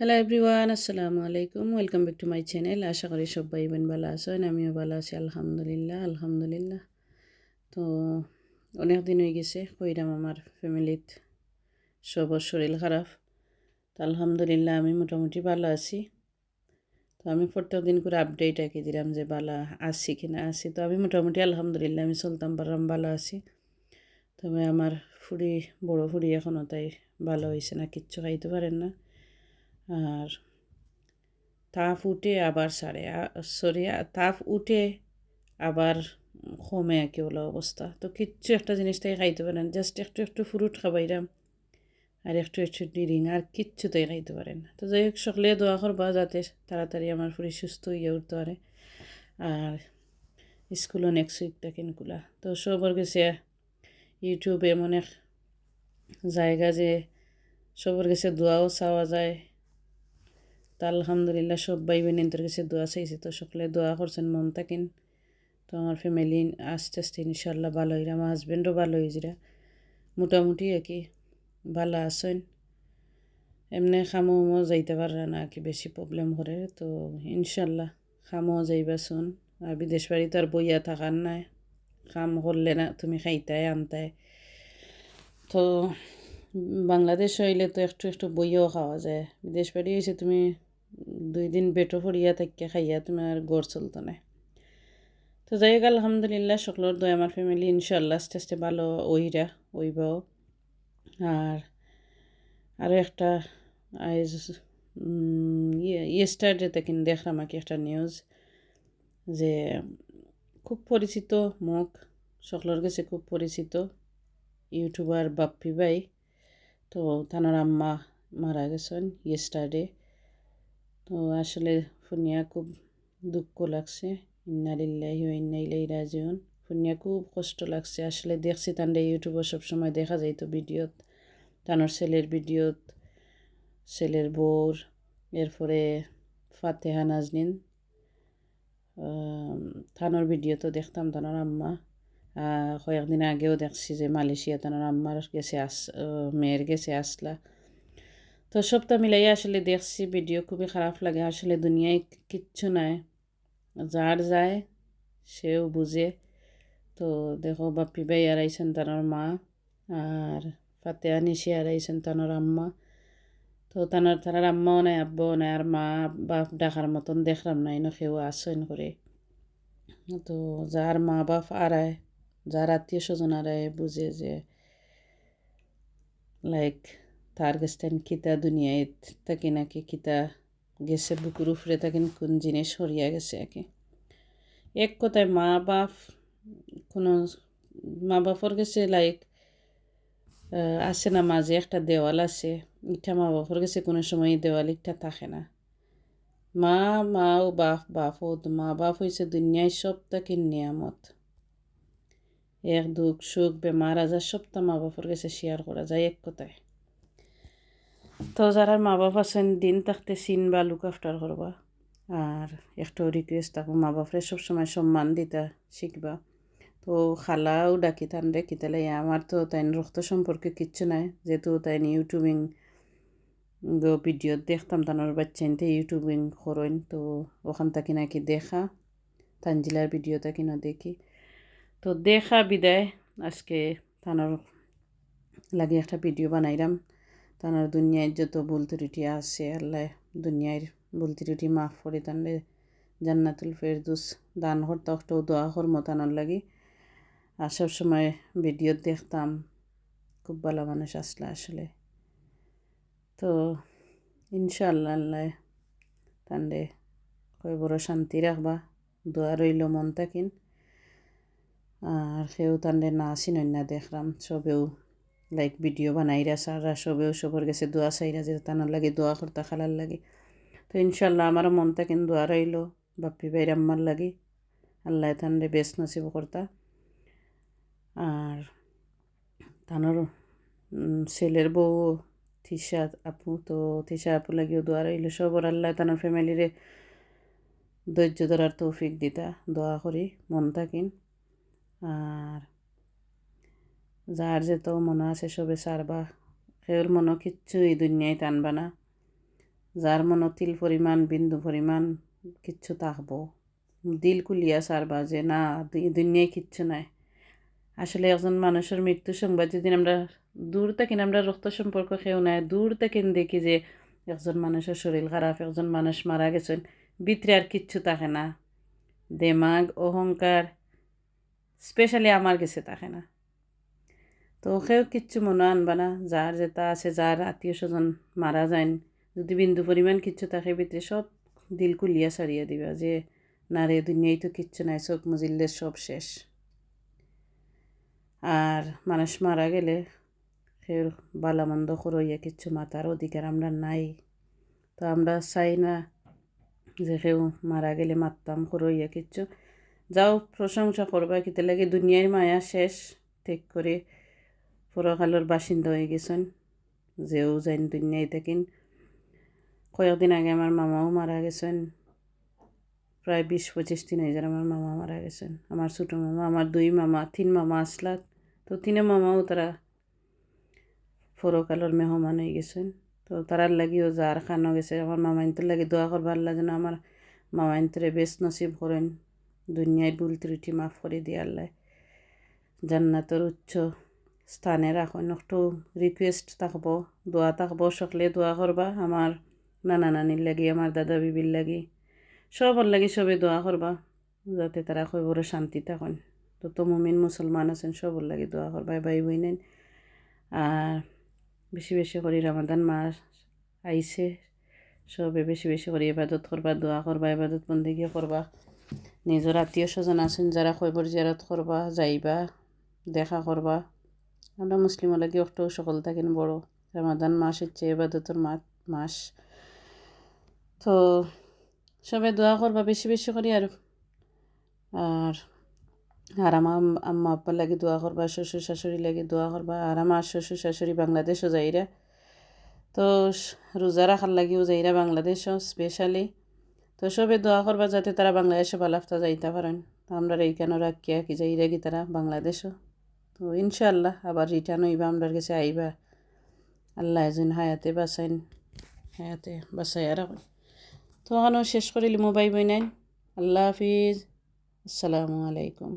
Hello everyone আসসালামু আলাইকুম welcome back to my channel আশা করি সবাই বোন ভালো আছেন আমিও ভালো আছি, আলহামদুলিল্লাহ আলহামদুলিল্লাহ। তো অনেক দিন হয়ে গেছে, কইরাম আমার ফ্যামিলিত সবর শরীর খারাপ। তো আলহামদুলিল্লাহ, আমি মোটামুটি ভালো আছি। তো আমি প্রত্যেক দিন করে আপডেট আঁকি দিলাম যে ভালো আছি কিনা আছি। তো আমি মোটামুটি আলহামদুলিল্লাহ, আমি চলতাম পারলাম ভালো আছি। তবে আমার ফুড়ি, বড় ফুড়ি এখনও তাই ভালো হয়েছে না, কিচ্ছু খাইতে পারেন না। আর তাপ উঠে আবার সারে সরি তাপ উঠে আবার কমে একে ওলা অবস্থা। তো কিচ্ছু একটা জিনিস তাই খাইতে পারেন জাস্ট একটু একটু ফ্রুট খাবাইরাম আর একটু একটু ডিরিং আর কিচ্ছুতেই খাইতে পারেন। তো যাই হোক, সকলে দোয়া করবা যাতে তাড়াতাড়ি আমার ফুরি সুস্থ হইয়া উঠতে পারে। আর স্কুলও নেক্সট উইক কিনকুলা তো সবর গেছে ইউটিউবে এমন এক জায়গা যে সবার গেছে দোয়াও চাওয়া যায়। তা আলহামদুলিল্লাহ সব ভাই বোনের কাছে দোয়া চাইছে। তো সকলে দোয়া করছেন, মন থাকেন। তো আমার ফ্যামিলি আস্তে আস্তে ইনশাল্লাহ ভালো হইরা আমার হাজব্যান্ডও ভালো হয়েছিরা মোটামুটি আর কি, ভালো আছেন। এমনি খামো উমো যাইতে পারে না কি বেশি প্রবলেম করে। তো ইনশাল্লাহ খামো যাইবা শুন আর বিদেশ বাড়িতে আর বইয়া থাকার নাই। খাম করলে না, তুমি খাইতাই, আনতাই। তো বাংলাদেশ হইলে তো একটু একটু বইও খাওয়া যায়। বিদেশ বাড়ি হয়েছে তুমি দুই দিন বেটো ফরিয়া থাকিয়া খাইয়া তোমার গড় চলতো না। তো যাই হোক, আলহামদুলিল্লাহ, সকলের দয় আমার ফ্যামিলি ইনশাল্লাহ আস্তে আস্তে ভালো ওইরা ওইবাও আর আরও একটা আইজ ইয়েস্টারডেতে কিন দেখলাম আর কি একটা নিউজ যে খুব পরিচিত মুখ, সকলের কাছে খুব পরিচিত ইউটিউবার বাপ্পি ভাই। তো তানার আম্মা মারা গেছেন ইয়েস্টারডে তো আসলে ফুনিয়া খুব দুঃখ লাগছে। ইন্নালিল্লাহি ও ইন্না ইলাই রাজিউন। ফুনিয়া খুব কষ্ট লাগছে। আসলে দেখছি তান্ডে ইউটিউবে সবসময় দেখা যাইতো ভিডিওত তানোর ছেলের ভিডিওত ছেলের বোর এরপরে ফাতেহা নাজনিন থানোর ভিডিও তো দেখতাম তানোর আম্মা। কয়েকদিন আগেও দেখছি যে মালয়েশিয়া তানোর আম্মার গেছে আস, মেয়ের গেছে আসলা। তো সবটা মিলাই আসলে দেখছি ভিডিও খুবই খারাপ লাগে। আসলে দুনিয়ায় কিচ্ছু নাই। যার যায়, সেও বুঝে। তো দেখো, বাপ্পি ভাই আড়াইছেন তার মা, আর ফাতে আনিসি আড়াইছেন তানোর আম্মা। তো তানোর তার আম্মাও নাই, আব্বাও নাই, আর মা বাপ ডাকার মতন দেখলাম না ইনো কেউ আসেন করে তো যার মা বাপ আড়ায় যার আত্মীয় স্বজন আড়ায় বুঝে যে লাইক তার কিতা দুনিয়ায় থাকি নাকি কিতা গেছে বুকুর উপরে থাকেন কোন জিনিস সরিয়া গেছে একে। এক কথায় মা বাপ কোনো মা বাপর গেছে লাইক আছে না মাঝে একটা দেওয়াল আছে, ইটা মা বাপর গেছে কোনো সময় দেওয়াল ইটা থাকে না। মা মা ও বাপ বাপ ও মা বাপ হয়েছে দুনিয়ায় সব তাকে নিয়ামত। এক দুঃখ, সুখ, বেমার আজার সবটা মা বাপর গেছে শেয়ার করা যায় এক কথায়। তো যারা মা বাপ আছেন, দিন থাকতে চিন বা লুক আফটার করবা। আর একটা রিকোয়েস্ট থাকব, মা বাপরে সবসময় সম্মান দিতা, শিখবা। তো খালাও ডাকি তান, ডাকি তাহলে আমার তো তাই রক্ত সম্পর্কে কিচ্ছু নাই। যেহেতু তাই ইউটিউবিং ভিডিও দেখতাম তানোর বাচ্চাইনতে ইউটিউবিং করেন, তো ওখান থাকি নাকি দেখা। তানজিলার ভিডিও থাকি না দেখি। তো দেখা বিদায়, আজকে তানোর লাগে একটা ভিডিও বানাইলাম তানোর দুনিয়ায় যত ভুল ত্রুটি আছে, আল্লাহ দুনিয়ার ভুল ত্রুটি মাফ করে তানলে জান্নাতুল ফেরদুস দান করতে একটাও দোয়া কর্ম তানোর লাগি। আর সবসময় ভিডিও দেখতাম, খুব ভালো মানুষ আসলে আসলে। তো ইনশাল্লাহ আল্লাহ তান্ডে কয় বড় শান্তি রাখবা, দোয়া রইল মন থাকিন। আর সেও তান্ডে না চিনই না দেখলাম, সবেও লাইক ভিডিও বানাইরা সারা সবেও সবর গেছে দোয়া চাইরা যে তানার লাগে দোয়া করতে খালার লাগে। তো ইনশাল্লাহ আমারও মন থাকেন দোয়া রইল বাপ্পি ভাইর আম্মার লাগে। আল্লাহ তানরে বেশ নসিব করতা। আর তানোর ছেলের বউ তিশা আপু, তো তিশা আপু লাগিও দোয়া রইল। সবর আল্লাহ তানোর ফ্যামিলিরে ধৈর্য ধরার তৌফিক দিতা, দোয়া করি, মন থাকিন। আর যার যেত মনে আছে সবে সারবা, সেওর মনে কিচ্ছু এই দুনিয়ায় টানবা না। যার মনে তিল পরিমাণ, বিন্দু পরিমাণ, কিচ্ছু থাকব দিল কুলিয়া সারবা যে না দু- দুনিয়ায় কিচ্ছু নাই। আসলে একজন মানুষের মৃত্যু সংবাদ যেদিন আমরা দূর থেকে আমরা রক্ত সম্পর্ক খেয়েও নাই, দূর থেকে দেখি যে একজন মানুষের শরীর খারাপ, একজন মানুষ মারা গেছেন, ভিতরে আর কিচ্ছু থাকে না। দেমাগ, অহংকার স্পেশালি আমার কাছে থাকে না। তো ওকেও কিচ্ছু মনে আনবা না যার যেটা আছে যার আত্মীয় স্বজন মারা যায় যদি বিন্দু পরিমাণ কিচ্ছু থাকে ভিতরে সব দিল কুলিয়া সারিয়ে দিবা যে না রে দুনিয়ায় তো কিচ্ছু নাই চোখ মুজিল্লে, সব শেষ। আর মানুষ মারা গেলে ফের বালামন্দ করইয়া কিচ্ছু মাতার অধিকার আমরা নাই। তো আমরা চাই না যে কেউ মারা গেলে মারতাম করইয়া কিচ্ছু। যাও, প্রশংসা করবা, কিতে লাগে দুনিয়ার মায়া শেষ। ঠিক করে পরকালের বাসিন্দা হয়ে গেছেন, যেও যাইন দুনিয়ায় থাকিন। কয়েকদিন আগে আমার মামাও মারা গেছেন প্রায় বিশ পঁচিশ দিন হয়ে যায় আমার মামা মারা গেছেন। আমার ছোটো মামা আমার দুই মামা, তিন মামা আসলাত তো তিনে মামাও তারা পরকালের মেহমান হয়ে গেছেন। তো তারার লাগিও যার খানো গেছে আমার মামাইনটোর লাগি দোয়া করবার আল্লাহ যেন আমার মামাইনতরে বেশ নসিব করেন দুনিয়ায় ভুল ত্রুটি মাফ করে দিয়ে আল্লাহ। জান্নাতের উচ্চ স্থানে রাখুন একটু রিকোয়েস্ট থাকব দোয়া থাকব সকলে দোয়া করবা আমার নানা নানির লাগি আমার দাদা বিবির লাগি। সবার লাগি সবে দোয়া করবা যাতে তারা কইবরে শান্তি থাকুন। তো তো মুমিন মুসলমান আছেন সবার লাগি দোয়া করবা ভাই বই নেন আর বেশি বেশি করে রামাদান মাস আইছে সবে বেশি বেশি করে ইবাদত করবা দোয়া করবা ইবাদত বন্দিগি করবা নিজের আত্মীয় স্বজন আছেন যারা খৈবর জিয়ারত করবা যাইবা, দেখা করবা আমরা মুসলিম লাগে একটু সকল থাকেন বড়। রামাদান মাস হচ্ছে ইবাদতর মাস। তো সবাই দোয়া করবা বেশি বেশি করি আর আর আর আমার আম্মা, আব্বার লাগে দোয়া করবা, শ্বশুর শাশুড়ি লাগে দোয়া করবা, আর আমার শ্বশুর শাশুড়ি বাংলাদেশও যাইরা। তো রোজা রাখার লাগিও যাইরা বাংলাদেশও স্পেশালি তো সবে দোয়া করবা যাতে তারা বাংলাদেশে বালাফতা যাইতে পারেন। আমরা এইখানে রাখিয়া কি যাইরা কি তারা বাংলাদেশও। তো ইনশাল্লাহ আবার রিটার্ন হইবা আপনার কাছে আইবা। আল্লাহ এজন হায়াতে বাঁচাইন, হায়াতে বাসাই আর তো ওখানেও শেষ করিলি মোবাইল বই নাইন আল্লাহ হাফিজ। আসসালামু আলাইকুম।